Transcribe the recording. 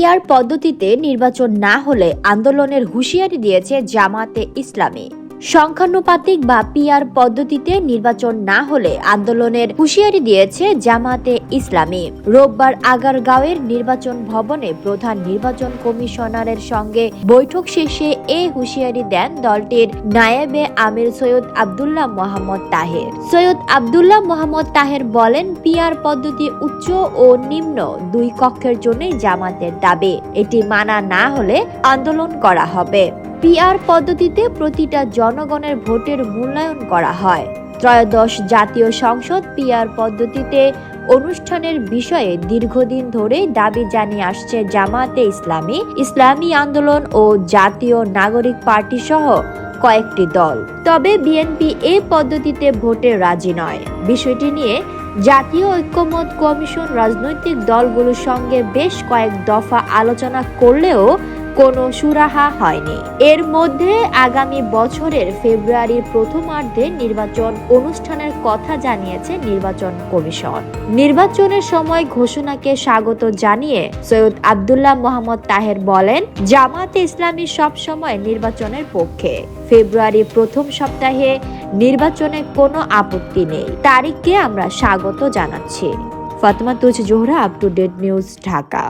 PR পদ্ধতিতে নির্বাচন না হলে আন্দোলনের হুঁশিয়ারি দিয়েছে জামাতে ইসলামী। সংখ্যানুপাতিক বা পিআর পদ্ধতিতে নির্বাচন না হলে আন্দোলনের হুঁশিয়ারি দিয়েছে জামাতে ইসলামী। রোববার আগারগাঁওয়ের নির্বাচন ভবনে প্রধান নির্বাচন কমিশনারের সঙ্গে বৈঠক শেষে এ হুঁশিয়ারি দেন দলটির নায়েবে আমির সৈয়দ আবদুল্লাহ মোহাম্মদ তাহের। সৈয়দ আবদুল্লাহ মোহাম্মদ তাহের বলেন পিআর পদ্ধতি উচ্চ ও নিম্ন দুই কক্ষের জন্যই জামাতের দাবি। এটি মানা না হলে আন্দোলন করা হবে। পিআর পদ্ধতিতে প্রতিটা জনগণের ভোটের মূল্যায়ন করা হয়। ত্রয়োদশ জাতীয় সংসদ পিআর পদ্ধতিতে অনুষ্ঠানের বিষয়ে দীর্ঘদিন ধরেই দাবি জানিয়ে আসছে জামাতে ইসলামী ইসলামী আন্দোলন ও জাতীয় নাগরিক পার্টি সহ কয়েকটি দল। তবে বিএনপি এ পদ্ধতিতে ভোটে রাজি নয়। বিষয়টি নিয়ে জাতীয় ঐক্যমত কমিশন রাজনৈতিক দলগুলোর সঙ্গে বেশ কয়েক দফা আলোচনা করলেও কোনো সুরাহা হয়নি। এর মধ্যে আগামী বছরের ফেব্রুয়ারির প্রথমার্ধে নির্বাচন অনুষ্ঠানের কথা জানিয়েছে নির্বাচন কমিশন। নির্বাচনের সময় ঘোষণাকে স্বাগত জানিয়ে সৈয়দ আবদুল্লাহ মোহাম্মদ তাহের বলেন জামাতে ইসলামী সব সময় নির্বাচনের পক্ষে। ফেব্রুয়ারি প্রথম সপ্তাহে নির্বাচনে কোনো আপত্তি নেই। তারিখকে আমরা স্বাগত জানাচ্ছি। Fatema Tuz Zohra up to date news Dhaka.